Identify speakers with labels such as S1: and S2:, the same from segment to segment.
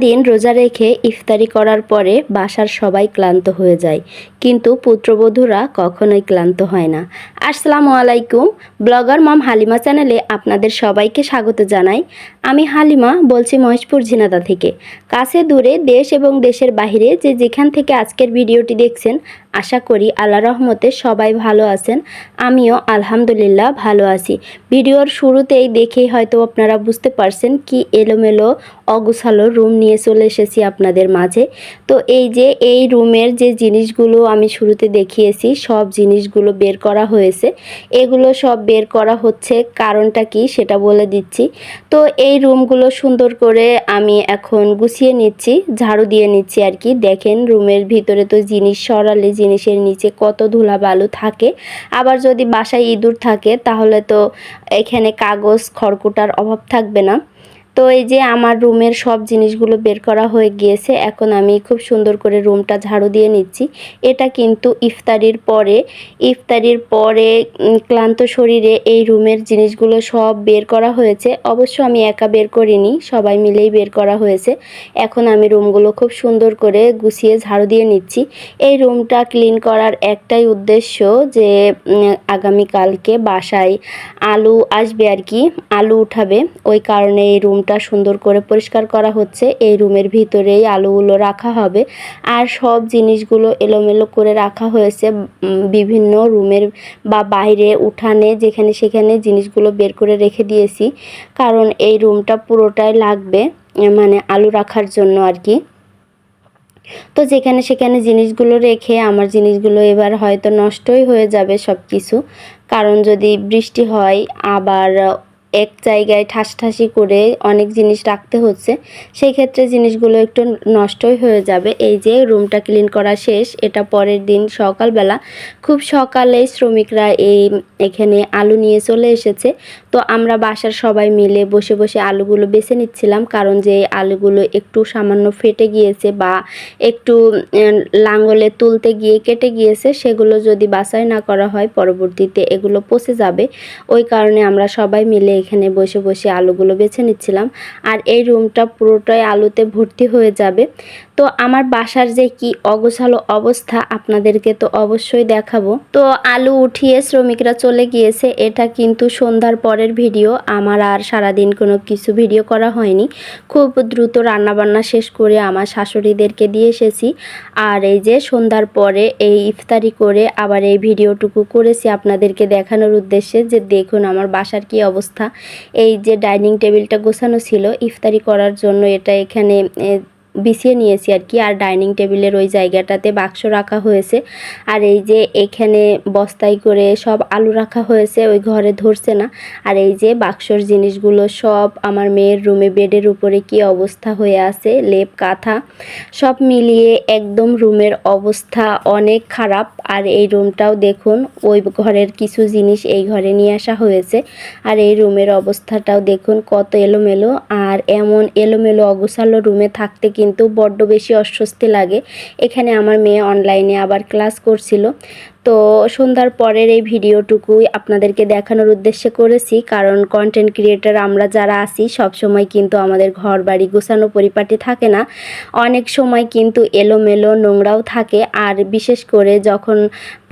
S1: দিন রোজা রেখে ইফতারি করার পরে বাসার সবাই ক্লান্ত হয়ে যায়। কিন্তু পুত্রবধূরা কখনোই ক্লান্ত হয় না। আসসালামু আলাইকুম, ব্লগার মম হালিমা চ্যানেলে আপনাদের সবাইকে স্বাগত জানাই। আমি হালিমা, বলছি মহেশপুর ঝিনাদা থেকে। কাছে দূরে দেশ এবং দেশের বাইরে যে যেখান থেকে আজকের ভিডিওটি দেখছেন, আশা করি আল্লাহ রহমতে সবাই ভালো আছেন। আমিও আলহামদুলিল্লাহ ভালো আছি। ভিডিওর শুরুতেই দেখেই হয়তো আপনারা বুঝতে পারছেন কি এলোমেলো, অগুছালো রুম নিয়ে চলে এসেছি আপনাদের মাঝে। তো এই যে এই রুমের যে জিনিসগুলো আমি শুরুতে দেখিয়েছি, সব জিনিসগুলো বের করা হয়েছে। এগুলো সব বের করা হচ্ছে। কারণটা কি সেটা বলে দিচ্ছি। তো এই রুমগুলো সুন্দর করে আমি এখন গুছিয়ে নিচ্ছি, ঝাড়ু দিয়ে নিচ্ছি আর কি। দেখেন রুমের ভিতরে তো জিনিস সরালে জিনিসের নিচে কত ধুলা বালু থাকে। আবার যদি বাসায় ইঁদুর থাকে তাহলে তো এখানে কাগজ খড়কুটার অভাব থাকবে না। তো এই যে আমার রুমের সব জিনিসগুলো বের করা হয়ে গিয়েছে, এখন আমি খুব সুন্দর করে রুমটা ঝাড়ু দিয়ে নিচ্ছি। এটা কিন্তু ইফতারির পরে ইফতারির পরে ক্লান্ত শরীরে এই রুমের জিনিসগুলো সব বের করা হয়েছে। অবশ্য আমি একা বের করিনি, সবাই মিলেই বের করা হয়েছে। এখন আমি রুমগুলো খুব সুন্দর করে গুছিয়ে ঝাড়ু দিয়ে নিচ্ছি। এই রুমটা ক্লিন করার একটাই উদ্দেশ্য যে আগামীকালকে বাসায় আলু আসবে আর কি, আলু উঠাবে। ওই কারণে এই রুমটা সুন্দর করে পরিষ্কার করা হচ্ছে। এই রুমের ভিতরেই আলুগুলো রাখা হবে। আর সব জিনিসগুলো এলোমেলো করে রাখা হয়েছে বিভিন্ন রুমের বা বাইরে উঠানে যেখানে সেখানে জিনিসগুলো বের করে রেখে দিয়েছি। কারণ এই রুমটা পুরোটাই লাগবে মানে আলু রাখার জন্য আর কি। তো যেখানে সেখানে জিনিসগুলো রেখে আমার জিনিসগুলো এবার হয়তো নষ্টই হয়ে যাবে সব কিছু কারণ যদি বৃষ্টি হয়, আবার এক জায়গায় ঠাসঠাসি করে অনেক জিনিস রাখতে হচ্ছে, সেই ক্ষেত্রে জিনিসগুলো একটু নষ্টই হয়ে যাবে। এই যে রুমটা ক্লিন করা শেষ, এটা পরের দিন সকালবেলা। খুব সকালে শ্রমিকরা এই এখানে আলু নিয়ে চলে এসেছে। তো আমরা বাসার সবাই মিলে বসে বসে আলুগুলো বেছে নিচ্ছিলাম, কারণ যে আলুগুলো একটু সামান্য ফেটে গিয়েছে বা একটু লাঙ্গলে তুলতে গিয়ে কেটে গিয়েছে, সেগুলো যদি বাছাই না করা হয়, পরবর্তীতে এগুলো পচে যাবে। ওই কারণে আমরা সবাই মিলে এখানে বসে বসে আলুগুলো বেছে নিচ্ছিলাম। আর এই রুমটা পুরোটাই আলুতে ভর্তি হয়ে যাবে। তো আমার বাসার যে কি অগোছালো অবস্থা আপনাদেরকে তো অবশ্যই দেখাবো। তো আলু উঠিয়ে শ্রমিকরা চলে গিয়েছে। এটা কিন্তু সন্ধ্যার পরের ভিডিও। আমার আর সারাদিন কোনো কিছু ভিডিও করা হয়নি। খুব দ্রুত রান্নাবান্না শেষ করে আমার শাশুড়িদেরকে দিয়ে এসেছি। আর এই যে সন্ধ্যার পরে এই ইফতারি করে আবার এই ভিডিওটুকু করেছি আপনাদেরকে দেখানোর উদ্দেশ্যে যে দেখুন আমার বাসার কি অবস্থা। এই যে ডাইনিং টেবিলটা গোছানো ছিল ইফতারি করার জন্য এটা এখানে বিছিয়ে নিয়েছি আর কি। আর ডাইনিং টেবিলের ওই জায়গাটাতে বাক্স রাখা হয়েছে। আর এই যে এখানে বস্তায় করে সব আলু রাখা হয়েছে, ওই ঘরে ধরছে না। আর এই যে বাক্সর জিনিসগুলো সব আমার মেয়ের রুমে বেডের উপরে কি অবস্থা হয়ে আছে, লেপ, কাঁথা, সব মিলিয়ে একদম রুমের অবস্থা অনেক খারাপ। আর এই রুমটাও দেখুন, ওই ঘরের কিছু জিনিস এই ঘরে নিয়ে আসা হয়েছে। আর এই রুমের অবস্থাটাও দেখুন কত এলোমেলো। আর এমন এলোমেলো, অগোছালো রুমে থাকতে কিন্তু বড্ড বেশি অস্বস্তি লাগে। এখানে আমার মেয়ে অনলাইনে আবার ক্লাস করছিল। তো সন্ধ্যার পরের এই ভিডিওটুকুই আপনাদেরকে দেখানোর উদ্দেশ্যে করেছি, কারণ কন্টেন্ট ক্রিয়েটার আমরা যারা আসি সব সময় কিন্তু আমাদের ঘর বাড়ি গোছানো পরিপাটি থাকে না। অনেক সময় কিন্তু এলোমেলো নোংরাও থাকে, আর বিশেষ করে যখন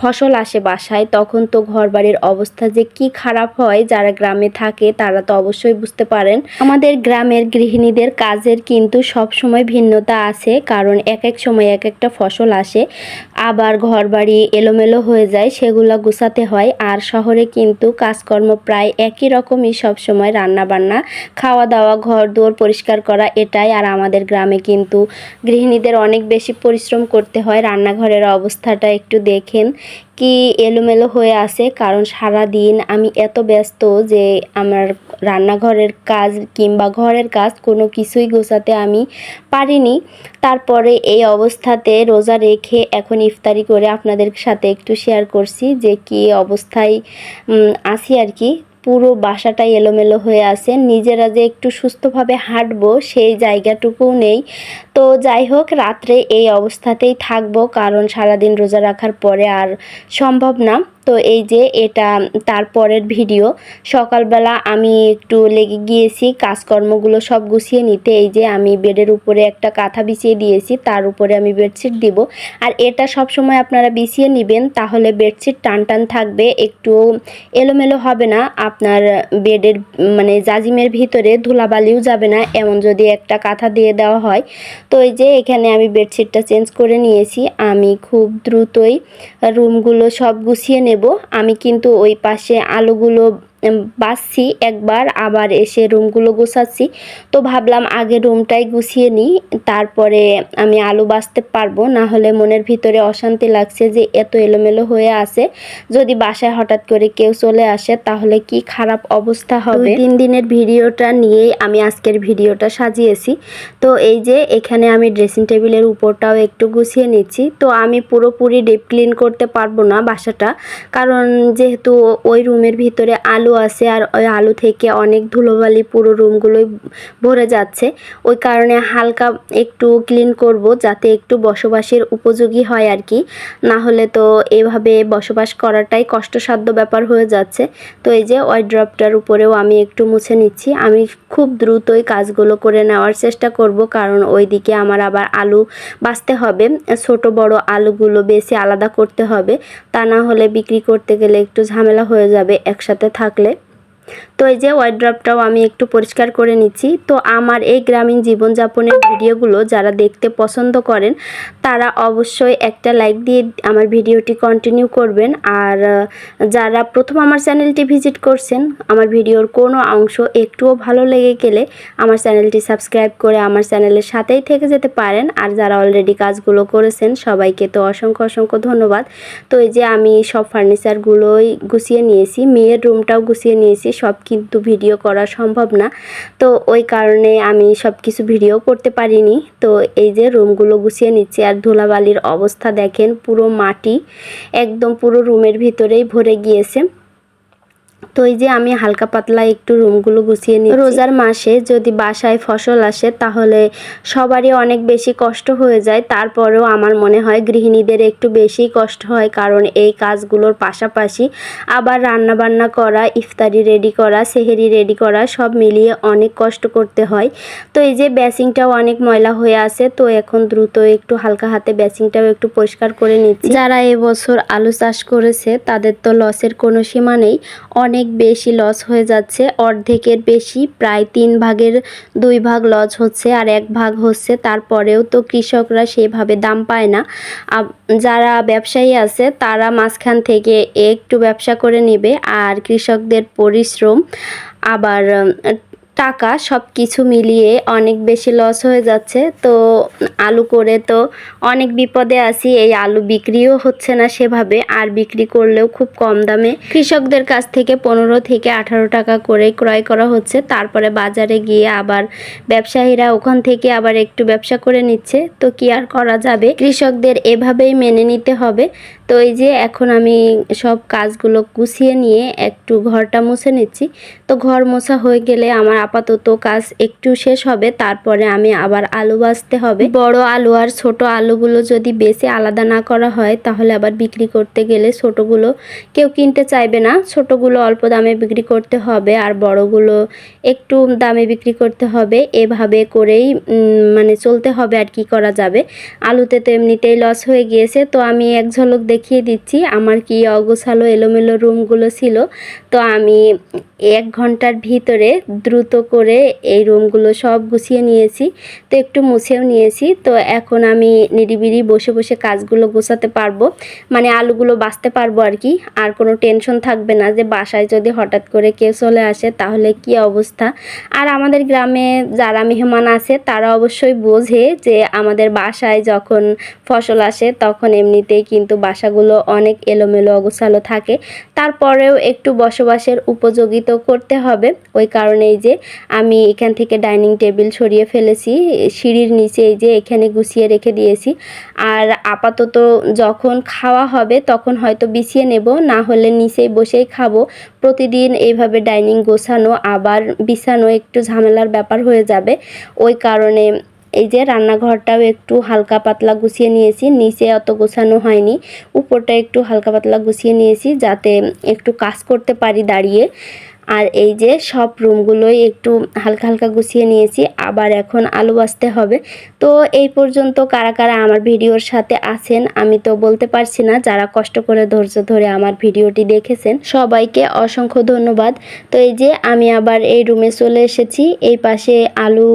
S1: ফসল আসে বাসায়, তখন তো ঘর বাড়ির অবস্থা যে কি খারাপ হয়, যারা গ্রামে থাকে তারা তো অবশ্যই বুঝতে পারেন। আমাদের গ্রামের গৃহিণীদের কাজের কিন্তু সব সময় ভিন্নতা আছে, কারণ এক এক সময় এক একটা ফসল আসে, আবার ঘর বাড়ি এলোমেলো হয়ে যায়, সেগুলো গুছাতে হয়। আর শহরে কিন্তু কাজকর্ম প্রায় একই রকমই সবসময়, রান্নাবান্না রান্না বান্না খাওয়া দাওয়া ঘর দুয়ার পরিষ্কার করা এটাই। আর আমাদের গ্রামে কিন্তু গৃহিণীদের অনেক বেশি পরিশ্রম করতে হয়। রান্নাঘরের অবস্থাটা একটু দেখেন। কি এলোমেলো হয়ে আছে? কারণ সারা দিন আমি এত ব্যস্ত যে আমার রান্নাঘরের কাজ কিংবা ঘরের কাজ কোনো কিছুই গোছাতে আমি পারিনি। তারপরে এই অবস্থাতে রোজা রেখে এখন ইফতারি করে আপনাদের সাথে একটু শেয়ার করছি যে কি অবস্থায় আসি আর কি। পুরো বাসাটাই এলোমেলো হয়ে আছে। নিজেরা যে একটু সুস্থভাবে হাঁটবো সেই জায়গাটুকুও নেই। তো যাই হোক, রাত্রে এই অবস্থাতেই থাকব, কারণ সারাদিন রোজা রাখার পরে আর সম্ভব না। তো এই যে এটা তারপরের ভিডিও। সকালবেলা আমি একটু লেগে গিয়েছি, কাজকর্মগুলো সব গুছিয়ে নিতে। এই যে আমি বেডের উপরে একটা কাঁথা বিছিয়ে দিয়েছি, তার উপরে আমি বেডশিট দিব। আর এটা সব সময় আপনারা বিছিয়ে নেবেন, তাহলে বেডশিট টান টান থাকবে, একটু এলোমেলো হবে না। আপনার বেডের মানে জাজিমের ভিতরে ধুলাবালিও যাবে না, এমন যদি একটা কাঁথা দিয়ে দেওয়া হয়। তো এই যে এখানে আমি বেডশিটটা চেঞ্জ করে নিয়েছি। আমি খুব দ্রুতই রুমগুলো সব গুছিয়ে নেব। আমি কিন্তু ওই পাশে আলুগুলো বাসছি একবার আবার এসে রুমগুলো গুছাচ্ছি। তো ভাবলাম আগে রুমটাই গুছিয়ে নিই তারপরে আমি আলু বাছতে পারব না হলে মনের ভিতরে অশান্তি লাগছে যে এত এলোমেলো হয়ে আছে। যদি বাসায় হঠাৎ করে কেউ চলে আসে তাহলে কি খারাপ অবস্থা হবে? তিন দিনের ভিডিওটা নিয়েই আমি আজকের ভিডিওটা সাজিয়েছি। তো এই যে এখানে আমি ড্রেসিং টেবিলের উপরটাও একটু গুছিয়ে নিচ্ছি। তো আমি পুরোপুরি ডিপ ক্লিন করতে পারব না বাসাটা কারণ যেহেতু ওই রুমের ভিতরে আলু আলু আছে আর ওই আলু থেকে অনেক ধুলোবালি পুরো রুমগুলোই ভরে যাচ্ছে। ওই কারণে হালকা একটু ক্লিন করব যাতে একটু বসবাসের উপযোগী হয় আর কি। না হলে তো এভাবে বসবাস করাটাই কষ্টসাধ্য ব্যাপার হয়ে যাচ্ছে। তো এই যে ওয়াইড্রপটার উপরেও আমি একটু মুছে নিচ্ছি। আমি খুব দ্রুতই কাজগুলো করে নেওয়ার চেষ্টা করব কারণ ওই দিকে আমার আবার আলু বাঁচতে হবে। ছোট বড় আলুগুলো বেশি আলাদা করতে হবে। তা না হলে বিক্রি করতে গেলে একটু ঝামেলা হয়ে যাবে একসাথে থাক থাকলে তো এই যে ওয়াইড্রপটাও আমি একটু পরিষ্কার করে নিচ্ছি। তো আমার এই গ্রামীণ জীবনযাপনের ভিডিওগুলো যারা দেখতে পছন্দ করেন, তারা অবশ্যই একটা লাইক দিয়ে আমার ভিডিওটি কন্টিনিউ করবেন। আর যারা প্রথম আমার চ্যানেলটি ভিজিট করছেন, আমার ভিডিওর কোনো অংশ একটুও ভালো লেগে গেলে আমার চ্যানেলটি সাবস্ক্রাইব করে আমার চ্যানেলের সাথেই থেকে যেতে পারেন। আর যারা অলরেডি কাজগুলো করেছেন, সবাইকে তো অসংখ্য অসংখ্য ধন্যবাদ। তো এই যে আমি সব ফার্নিচারগুলোই গুছিয়ে নিয়েছি, মেয়ের রুমটাও গুছিয়ে নিয়েছি সব কিন্তু ভিডিও করা সম্ভব না। তো ওই কারণে আমি সব কিছু ভিডিও করতে পারিনি। তো এই যে রুমগুলো গুছিয়ে নিচ্ছে আর ধুলাবালির অবস্থা দেখেন, পুরো মাটি, একদম পুরো রুমের ভিতরেই ভরে গিয়েছে। তো এই যে আমি হালকা পাতলা একটু রুমগুলো গুছিয়ে নিই রোজার মাসে যদি বাসায় ফসল আসে, তাহলে সবারই অনেক বেশি কষ্ট হয়ে যায়। তারপরেও আমার মনে হয় গৃহিণীদের একটু বেশি কষ্ট হয়, কারণ এই কাজগুলোর পাশাপাশি আবার রান্না বান্না করা, ইফতারি রেডি করা, সেহেরি রেডি করা, সব মিলিয়ে অনেক কষ্ট করতে হয়। তো এই যে ব্যাসিংটাও অনেক ময়লা হয়ে আছে, তো এখন দ্রুত একটু হালকা হাতে ব্যাসিংটাও একটু পরিষ্কার করে নিচ্ছি। যারা এবছর আলু চাষ করেছে, তাদের তো লসের কোনো সীমা নেই। অনেক বেশি লস হয়ে যাচ্ছে। অর্ধেকের বেশি, প্রায় তিন ভাগের দুই ভাগ লস হচ্ছে আর এক ভাগ হচ্ছে তারপরেও তো কৃষকরা সেভাবে দাম পায় না। যারা ব্যবসায়ী আছে তারা মাঝখান থেকে একটু ব্যবসা করে নেবে আর কৃষকদের পরিশ্রম আবার টাকা সব কিছু মিলিয়ে অনেক বেশি লস হয়ে যাচ্ছে। তো আলু করে তো অনেক বিপদে আছি, এই আলু বিক্রিও হচ্ছে না সেভাবে, আর বিক্রি করলেও খুব কম দামে। কৃষকদের কাছ থেকে পনেরো থেকে আঠারো টাকা করে ক্রয় করা হচ্ছে। তারপরে বাজারে গিয়ে আবার ব্যবসায়ীরা ওখান থেকে আবার একটু ব্যবসা করে নিচ্ছে। তো কি আর করা যাবে? কৃষকদের এভাবেই মেনে নিতে হবে। তো এই যে এখন আমি সব কাজগুলো গুছিয়ে নিয়ে একটু ঘরটা মুছে নিচ্ছি। তো ঘর মোছা হয়ে গেলে আমার আপাতত কাজ একটু শেষ হবে, তারপরে আমি আবার আলু বাছতে হবে। বড় আলু আর ছোট আলুগুলো যদি বেশি আলাদা না করা হয়, তাহলে আবার বিক্রি করতে গেলে ছোটগুলো কেউ কিনতে চাইবে না। ছোটগুলো অল্প দামে বিক্রি করতে হবে আর বড়গুলো একটু দামে বিক্রি করতে হবে। এভাবে করেই মানে চলতে হবে আর কি করা যাবে। আলুতে তো এমনিতেই লস হয়ে গিয়েছে, তো আমি এক ঝলক দেখিয়ে দিচ্ছি। আমার কি অগোছালো এলোমেলো রুমগুলো ছিল? তো আমি এক ঘণ্টার ভিতরে দ্রুত করে এই রুমগুলো সব গুছিয়ে নিয়েছি, তো একটু মুছেও নিয়েছি। তো এখন আমি নিরিবিরি বসে বসে কাজগুলো গোছাতে পারব মানে আলুগুলো বাঁচতে পারব আর কি। আর কোনো টেনশন থাকবে না যে বাসায় যদি হঠাৎ করে কেউ চলে আসে তাহলে কি অবস্থা। আর আমাদের গ্রামে যারা মেহমান আছে তারা অবশ্যই বোঝে যে আমাদের বাসায় যখন ফসল আসে তখন এমনিতেই কিন্তু বাসাগুলো অনেক এলোমেলো অগোছালো থাকে। তারপরেও একটু বসবাসের উপযোগিত করতে হবে। ওই কারণেই যে আমি এখান থেকে ডাইনিং টেবিল সরিয়ে ফেলেছি, সিঁড়ির নিচে এই যে এখানে গুছিয়ে রেখে দিয়েছি। আর আপাতত যখন খাওয়া হবে তখন হয়তো বিছিয়ে নেব, না হলে নিচেই বসেই খাব। প্রতিদিন এইভাবে ডাইনিং গোছানো, আবার বিছানো একটু ঝামেলার ব্যাপার হয়ে যাবে। ওই কারণে এই যে রান্নাঘরটাও একটু হালকা পাতলা গুছিয়ে নিয়েছি, নিচে অত গোছানো হয়নি, উপরটা একটু হালকা পাতলা গুছিয়ে নিয়েছি যাতে একটু কাজ করতে পারি দাঁড়িয়ে। আর এই যে সব রুমগুলোই একটু হালকা হালকা গুছিয়ে নিয়েছি, আবার এখন আলু বাছতে হবে। তো এই পর্যন্ত কারা কারা আমার ভিডিওর সাথে আছেন আমি তো বলতে পারছি না, যারা কষ্ট করে ধৈর্য ধরে আমার ভিডিওটি দেখেছেন, সবাইকে অসংখ্য ধন্যবাদ। তো এই যে আমি আবার এই রুমে চলে এসেছি, এই পাশে আলু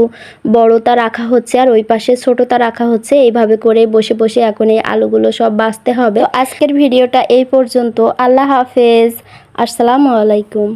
S1: বড়তা রাখা হচ্ছে আর ওই পাশে ছোটটা রাখা হচ্ছে, এইভাবে করে বসে বসে এখন এই আলুগুলো সব বাছতে হবে। আজকের ভিডিওটা এই পর্যন্ত, আল্লাহ হাফেজ, আসসালামু আলাইকুম।